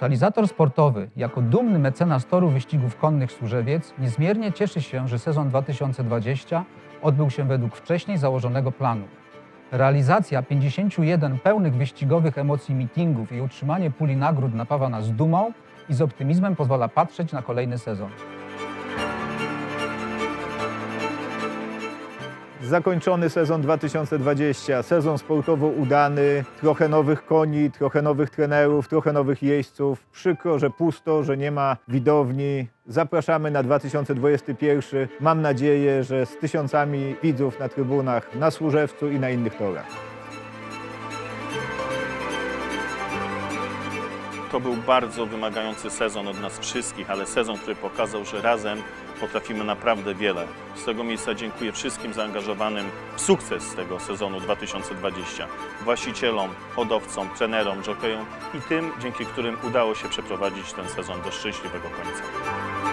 Totalizator sportowy, jako dumny mecenas toru wyścigów konnych Służewiec, niezmiernie cieszy się, że sezon 2020 odbył się według wcześniej założonego planu. Realizacja 51 pełnych wyścigowych emocji meetingów i utrzymanie puli nagród napawa nas dumą i z optymizmem pozwala patrzeć na kolejny sezon. Zakończony sezon 2020, sezon sportowo udany, trochę nowych koni, trochę nowych trenerów, trochę nowych jeźdźców. Przykro, że pusto, że nie ma widowni. Zapraszamy na 2021. Mam nadzieję, że z tysiącami widzów na trybunach na Służewcu i na innych torach. To był bardzo wymagający sezon od nas wszystkich, ale sezon, który pokazał, że razem potrafimy naprawdę wiele. Z tego miejsca dziękuję wszystkim zaangażowanym w sukces tego sezonu 2020. Właścicielom, hodowcom, trenerom, jokejom i tym, dzięki którym udało się przeprowadzić ten sezon do szczęśliwego końca.